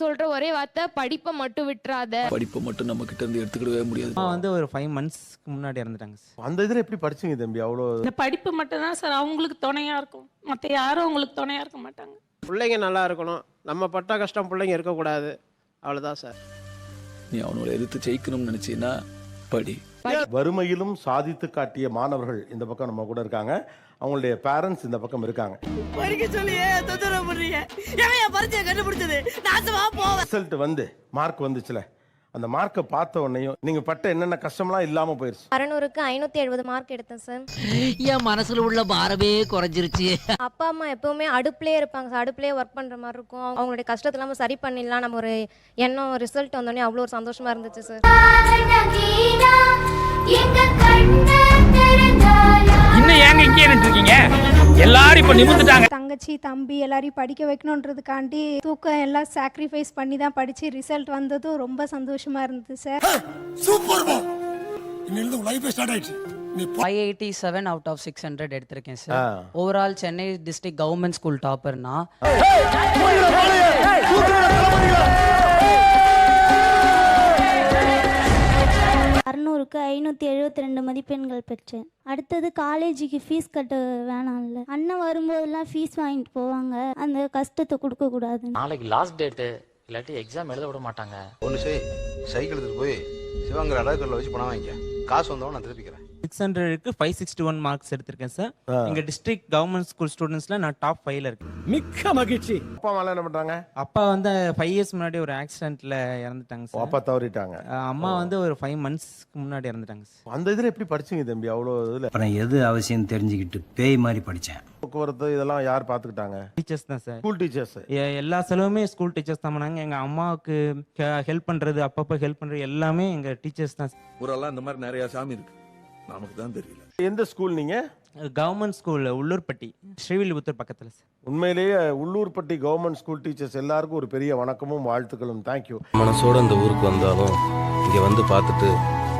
சொல்ற ஒரே வார்த்தை படிப்பை மட்டும் விட்டுறாத. படிப்பை மட்டும் நம்ம கிட்ட இருந்து எடுத்துக்கிடவே முடியாது. வந்து ஒரு ஃபைவ் மந்த்ஸ்க்கு முன்னாடி இறந்துட்டாங்க சார் அந்த இதில் எப்படி படிச்சீங்க தம்பி? அவ்வளோ இந்த படிப்பு மட்டும்தான் சார் அவங்களுக்கு துணையா இருக்கும். மற்ற யாரும் அவங்களுக்கு துணையா இருக்க மாட்டாங்க. பிள்ளைங்க நல்லா இருக்கணும். நம்ம பட்ட கஷ்டம் பிள்ளைங்க இருக்கக்கூடாது. அவ்வளோதான் சார் நீ அவனோட எதிர்த்து ஜெயிக்கணும்னு நினைச்சீன்னா படி. வறுமையிலும் சாதித்து காட்டிய மாணவர்கள் இந்த பக்கம் நம்ம கூட இருக்காங்க. அவங்களுடைய பேரண்ட்ஸ் இந்த பக்கம் இருக்காங்க. படிக்க சொல்லியே தொந்தரவு பண்றீங்க? எவன் என் பரிச்சையை கண்டுபிடிச்சது? நாசமா போவேன். ரிசல்ட் வந்து மார்க் வந்துச்சுல. அந்த மார்க்கை பார்த்த உடனேயும் நீங்க பட்ட என்னென்ன கஷ்டம்லாம் இல்லாம போயிருச்சு. அறநூறுக்கு ஐநூற்றி எழுபது மார்க் எடுத்தேன் சார் என் மனசுல உள்ள பாரமே குறைஞ்சிருச்சு. அப்பா அம்மா எப்பவுமே அடுப்புலேயே இருப்பாங்க சார் அடுப்புலேயே ஒர்க் பண்ணுற மாதிரி இருக்கும். அவங்க- அவங்களுடைய கஷ்டத்தை நம்ம சரி பண்ணிடலாம். நம்ம ஒரு எண்ணம் ரிசல்ட் வந்தோடனே அவ்வளோ ஒரு சந்தோஷமா இருந்துச்சு சார் இன்னும் ஏங்க இங்கே இருக்கீங்க எல்லாரும் இப்ப நிமிந்துட்டாங்க தங்கச்சி தம்பி எல்லாரையும் படிக்க வைக்கணுன்றதுக்காண்டி தூக்கம் எல்லாம் சாக்ரிஃபைஸ் பண்ணி தான் படித்து ரிசல்ட் வந்ததும் ரொம்ப சந்தோஷமா இருந்தது sir five eighty seven out of six hundred எடுத்திருக்கேன். Sir overall Chennai district government school டாப்பர்னா ஐநூற்றி எழுபத்தி ரெண்டு மதிப்பெண்கள் பெற்றேன். அடுத்தது காலேஜுக்கு ஃபீஸ் கட்ட வேணாம்ல. அண்ணன் வரும்போதெல்லாம் ஃபீஸ் வாங்கிட்டு போவாங்க. அந்த கஷ்டத்தை கொடுக்கக்கூடாது நாளைக்கு லாஸ்ட் டேட்டு இல்லாட்டி எக்ஸாம் எழுத விட மாட்டாங்க. ஒன்று செய் சைக்கிள் எடுத்துட்டு போய் சிவங்கிற அழகுல வச்சு பணம் வாங்கிக்க. காசு வந்தவன் நான் திருப்பிக்கிறேன். சிக்ஸ் ஹண்ட்ரடுக்கு ஃபைவ் சிக்ஸ்டி ஒன் மார்க்ஸ் எடுத்திருக்கேன் சார் எங்க டிஸ்ட்ரிக்ட் கவர்மெண்ட் ஸ்கூல் ஸ்டூடெண்ட்ஸ்ல நான் டாப் ஃபைவ்ல இருக்கேன். மிக்க மகிழ்ச்சி. அப்பா அம்மா என்ன பண்றாங்க? அப்பா வந்து ஃபைவ் இயர்ஸ் முன்னாடி ஒரு ஆக்சிடென்ட்ல இறந்துட்டாங்க சார் அப்பா தவறிட்டாங்க. அம்மா வந்து ஒரு ஃபைவ் மந்த்ஸ்க்கு முன்னாடி இறந்துட்டாங்க சார் அந்த இதில் எப்படி படிச்சீங்க தம்பி? அவ்வளோ இதில். அப்புறம் எது அவசியம் தெரிஞ்சுக்கிட்டு பேய் மாதிரி படித்தேன் போக்குவரத்து இதெல்லாம் யார் பார்த்துக்கிட்டாங்க? டீச்சர்ஸ் தான் சார் ஸ்கூல் டீச்சர்ஸ் எல்லா செலவுமே ஸ்கூல் டீச்சர்ஸ் தான் பண்ணாங்க. எங்க அம்மாவுக்கு ஹெல்ப் பண்றது அப்பப்போ ஹெல்ப் பண்றது எல்லாமே எங்க டீச்சர்ஸ் தான் ஊரெல்லாம் இந்த மாதிரி நிறைய சாமி இருக்கு. நமக்கு தான் தெரியல. எந்த ஸ்கூல் நீங்க? கவர்மெண்ட் ஸ்கூல் உள்ளூர்பட்டி ஸ்ரீவில்லிபுத்தூர் பக்கத்துல சார் உண்மையிலேயே உள்ளூர்பட்டி கவர்மெண்ட் ஸ்கூல் டீச்சர்ஸ் எல்லாருக்கும் ஒரு பெரிய வணக்கமும் வாழ்த்துக்களும். தேங்க்யூ மனசோட இந்த ஊருக்கு வந்தாலும் இங்கே வந்து பார்த்துட்டு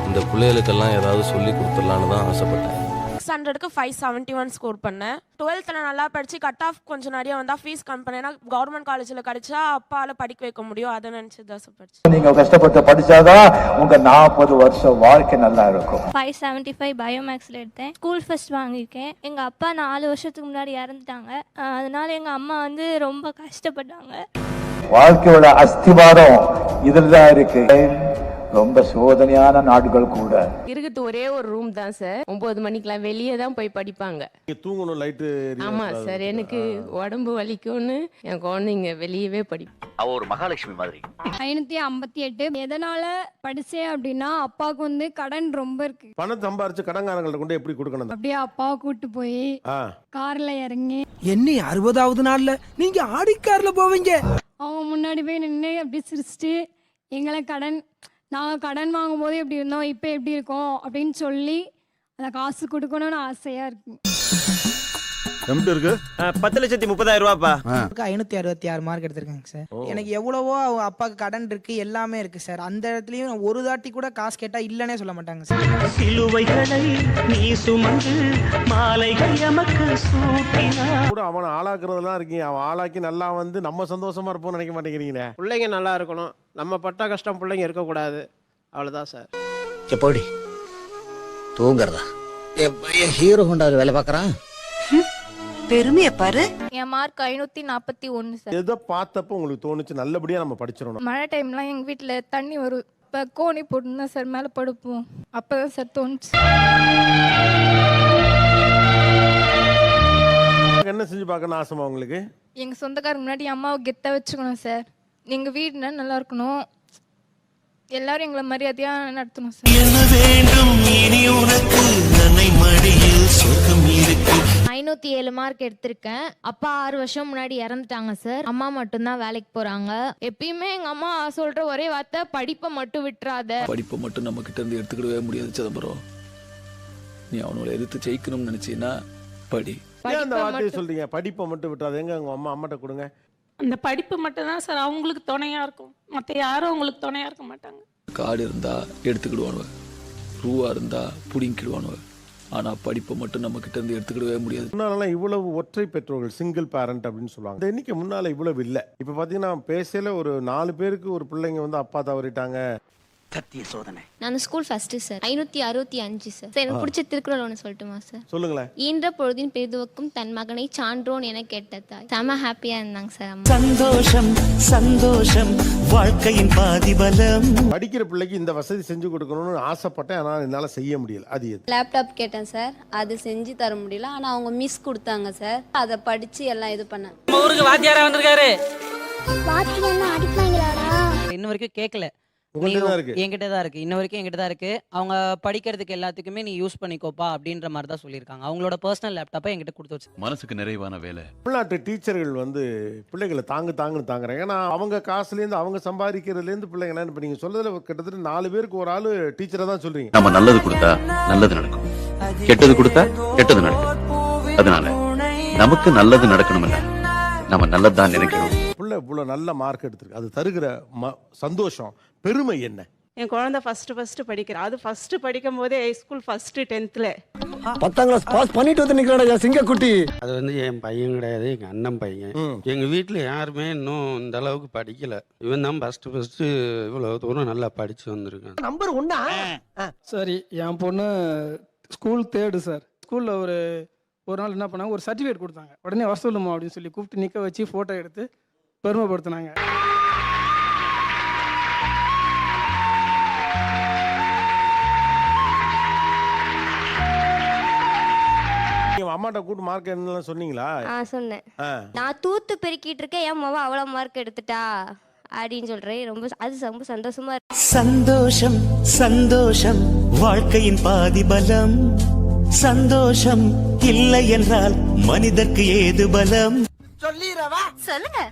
இந்த பிள்ளைகளுக்கெல்லாம் ஏதாவது சொல்லி கொடுத்துடலான்னு தான் ஆசைப்பட்டேன். சிக்ஸ் ஹண்ட்ரடுக்கு ஃபைவ் செவன்ட்டி ஒன் ஸ்கோர் பண்ணேன். டுவெல்த்தில் நல்லா படித்து கட் ஆஃப் கொஞ்சம் நிறைய வந்தால் ஃபீஸ் கம்மி பண்ணேன்னா கவர்மெண்ட் காலேஜில் கிடைச்சா அப்பால படிக்க வைக்க முடியும். அதை நினச்சி தான் படிச்சு நீங்க கஷ்டப்பட்டு படிச்சாதான் உங்க நாற்பது வருஷம் வாழ்க்கை நல்லா இருக்கும். ஃபைவ் செவன்ட்டி ஃபைவ் பயோமேக்ஸில் எடுத்தேன். ஸ்கூல் ஃபர்ஸ்ட் வாங்கியிருக்கேன். எங்கள் அப்பா நாலு வருஷத்துக்கு முன்னாடி இறந்துட்டாங்க. அதனால எங்கள் அம்மா வந்து ரொம்ப கஷ்டப்பட்டாங்க. வாழ்க்கையோட அஸ்திவாரம் இதுல தான் இருக்கு. ரொம்ப சோதனையான நாடுகள் கூட. இருக்கிறது ஒரே ஒரு ரூம் தான் சார் ஒன்பது மணிக்கெல்லாம் வெளியே தான் போய் படிப்பாங்க. தூங்கணும் லைட்டு ஆமா சார் எனக்கு உடம்பு வலிக்கும்னு என் குழந்தைங்க வெளியவே படிப்போம் அவ ஒரு மகாலட்சுமி மாதிரி. ஐநூற்றி ஐம்பத்தி எட்டு. எதனால் படித்தேன் அப்படின்னா அப்பாவுக்கு வந்து கடன் ரொம்ப இருக்கு. பணம் சம்பாரிச்சு கடன்காரங்கள்ட்ட கொண்டு எப்படி கொடுக்கணும்? அப்படியே அப்பாவை கூட்டு போய் காரில் இறங்கி. என்ன அறுபதாவது நாள்ல நீங்க ஆடிக்கார்ல போவீங்க. அவங்க முன்னாடி போய் நின்று அப்படி சிரிச்சிட்டு எங்களை கடன் நாங்கள் கடன் வாங்கும் போது எப்படி இருந்தோம் இப்போ எப்படி இருக்கோம் அப்படின்னு சொல்லி அந்த காசு கொடுக்கணும்னு ஆசையாக இருக்குது எப்படி இருக்கு? பத்து லட்சத்தி முப்பதாயிரம் ரூபாப்பா. ஐநூத்தி அறுபத்தி ஆறு மார்க் எடுத்திருக்கேங்க சார். எனக்கு எவ்வளவோ அவங்க அப்பாவுக்கு கடன் இருக்கு எல்லாமே இருக்கு சார். அந்த இடத்துலயும் ஒரு தாட்டி கூட காசு கேட்டா இல்லனே சொல்ல மாட்டாங்க சார். சிலுவைகளை நீ சுமந்து மாலைகள் எமக்கு சூட்டினா கூட அவனை ஆளாக்குறதெல்லாம் இருக்கீங்க. அவன் ஆளாக்கி நல்லா வந்து நம்ம சந்தோஷமா இருப்போம்னு நினைக்க மாட்டேங்கிறீங்களே? பிள்ளைங்க நல்லா இருக்கணும். நம்ம பட்ட கஷ்டம் பிள்ளைங்க இருக்கக்கூடாது. அவ்வளோதான் சார். எப்படி தூங்குறதா? என் பையன் ஹீரோ ஹோண்டாவில் வேலை பார்க்கறான்? பெருமையை பாரு. என் மார்க் ஐநூற்றி நாற்பத்தி ஒன்று சார் எதை பார்த்தப்போ உங்களுக்கு தோணுச்சு நல்லபடியா நம்ம படிச்சிடணும். மழை டைம்லாம் எங்கள் வீட்டில் தண்ணி வரும். இப்போ கோணி போட்டுருந்தா சார் மேலே படுப்போம். அப்போ தான் சார் தோணுச்சு என்ன செஞ்சு பார்க்கணும் ஆசைமா உங்களுக்கு? எங்கள் சொந்தக்காரங்க முன்னாடி அம்மாவை கெத்த வச்சுக்கணும் சார் எங்கள் வீடுனா நல்லா இருக்கணும். எல்லாரும் எங்களை மரியாதையாக நடத்தணும் சார் என்ன வேண்டும் இனி உனக்கு? அன்னை மடியில் ஐநூற்றி ஏழு மார்க் எடுத்திருக்கேன். அப்பா ஆறு வருஷம் முன்னாடி இறந்துட்டாங்க சார் அம்மா மட்டும்தான் வேலைக்கு போகிறாங்க எப்பயுமே எங்க அம்மா சொல்ற ஒரே வார்த்தை படிப்பை மட்டும் விட்டுறாத. படிப்பை மட்டும் நம்ம கிட்ட இருந்து எடுத்துக்கிடவே முடியாது சிதம்பரம். நீ அவனோட எதிர்த்து ஜெயிக்கணும்னு நினைச்சீன்னா படி. ஏன் அந்த படிப்பை வார்த்தையை மட்டும் சொல்றீங்க? படிப்பை மட்டும் விட்டுறாது. எங்க உங்க அம்மா அம்மாட்ட கொடுங்க. அந்த படிப்பு மட்டும்தான் சார் அவங்களுக்கு துணையா இருக்கும். மற்ற யாரும் அவங்களுக்கு துணையா இருக்க மாட்டாங்க. காடு இருந்தா எடுத்துக்கிடுவானுவ. ரூவா இருந்தா புடிங்கிடுவானுவ ஆனால் படிப்பை மட்டும் நம்ம கிட்ட இருந்து எடுத்துக்கிடவே முடியாது. முன்னாலலாம் இவ்வளவு ஒற்றை பெற்றோர்கள் சிங்கிள் பேரண்ட் அப்படின்னு சொல்லுவாங்க. இந்த எண்ணிக்கை முன்னால இவ்வளவு இல்லை. இப்போ பார்த்தீங்கன்னா பேசல ஒரு நாலு பேருக்கு ஒரு பிள்ளைங்க வந்து அப்பா தவறிட்டாங்க. சத்திய சோதனை. நான் ஸ்கூல் ஃபர்ஸ்ட்டு சார் ஐநூற்றி அறுபத்தி அஞ்சு சார் சார் எனக்கு பிடிச்ச திருக்குறள் ஒன்று சொல்லட்டுமா சார் சொல்லுங்களேன். ஈன்ற பொழுதின் பெரிதுவக்கும் தன் மகனை சான்றோன் என கேட்ட தாய். செம ஹாப்பியாக இருந்தாங்க சார் அம்மா. சந்தோஷம் சந்தோஷம். வாழ்க்கையின் பாதிபலம். படிக்கிற பிள்ளைக்கு இந்த வசதி செஞ்சு கொடுக்கணும்னு ஆசைப்பட்டேன். ஆனால் என்னால் செய்ய முடியல. அது எது? லேப்டாப் கேட்டேன் சார் அது செஞ்சு தர முடியல. ஆனால் அவங்க மிஸ் கொடுத்தாங்க சார் அதை படித்து எல்லாம் இது பண்ணேன். ஊருக்கு வாத்தியாரா வந்திருக்காரு? வாத்தியம் அடிப்பாங்களாடா? இன்ன வரைக்கும் கேட்கல உங்கள்கிட்ட தான் இருக்கு. என்கிட்ட தான் இருக்கு. இன்ன வரைக்கும் என்கிட்ட தான் இருக்கு. அவங்க படிக்கிறதுக்கு எல்லாத்துக்குமே நீ யூஸ் பண்ணிக்கோப்பா அப்படின்ற மாதிரி தான் சொல்லியிருக்காங்க. அவங்களோட பர்சனல் லேப்டாப்பை என்கிட்ட கொடுத்து வச்சு மனசுக்கு நிறைவான வேலை. தமிழ்நாட்டு டீச்சர்கள் வந்து பிள்ளைகளை தாங்கு தாங்குன்னு தாங்குறாங்க. ஏன்னா அவங்க காசுலேருந்து அவங்க சம்பாதிக்கிறதுலேருந்து பிள்ளைங்க என்ன இப்போ நீங்கள் சொல்றதுல கிட்டத்தட்ட நாலு பேருக்கு ஒரு ஆள் டீச்சரை தான் சொல்றீங்க. நம்ம நல்லது கொடுத்தா நல்லது நடக்கும். கெட்டது கொடுத்தா கெட்டது நடக்கும். அதனால நமக்கு நல்லது நடக்கணும்ல நம்ம நல்லதுதான் நினைக்கணும் இவ்வளோ நல்ல மார்க் எடுத்திருக்கு. அது தருகிற ம சந்தோஷம் பெருமை என்ன? என் குழந்தை ஃபர்ஸ்ட் ஃபர்ஸ்ட் படிக்கிறா. அது ஃபர்ஸ்ட் படிக்கும் போதே ஸ்கூல் ஃபர்ஸ்ட் டென்த்தில் பத்தாம் கிளாஸ் பாஸ் பண்ணிட்டு வந்து நிக்கிறா சிங்கக்குட்டி? அது வந்து என் பையன் கிடையாது எங்கள் அண்ணன் பையன். ம். எங்கள் வீட்டில் யாருமே இன்னும் இந்த அளவுக்கு படிக்கல. இவன் தான் ஃபஸ்ட்டு ஃபஸ்ட்டு இவ்வளோ தூரம் நல்லா படித்து வந்திருக்கான். நம்பர் ஒன்னா? சரி என் பொண்ணு ஸ்கூல் தேர்டு சார் ஸ்கூலில் ஒரு ஒரு நாள் என்ன பண்ணாங்க? ஒரு சர்டிஃபிகேட் கொடுத்தாங்க. உடனே வர சொல்லுமா அப்படின்னு சொல்லி கூப்பிட்டு நிற்க வச்சு ஃபோட்டோ எடுத்து பெருமைப்படுத்தினாங்க. அம்மாட்ட கூட்டு மார்க் என்னலாம் சொன்னீங்களா? ஆ சொன்னேன். ஆ. நான் தூத்து பெருக்கிட்டு இருக்கேன் என் மவ அவ்வளோ மார்க் எடுத்துட்டா அப்படின்னு சொல்றேன். ரொம்ப அது ரொம்ப சந்தோஷமா இருக்கு. சந்தோஷம் சந்தோஷம் வாழ்க்கையின் பாதிபலம். சந்தோஷம் இல்லை என்றால் மனிதர்க்கு ஏது பலம்? சொல்லிடவா? சொல்லுங்க.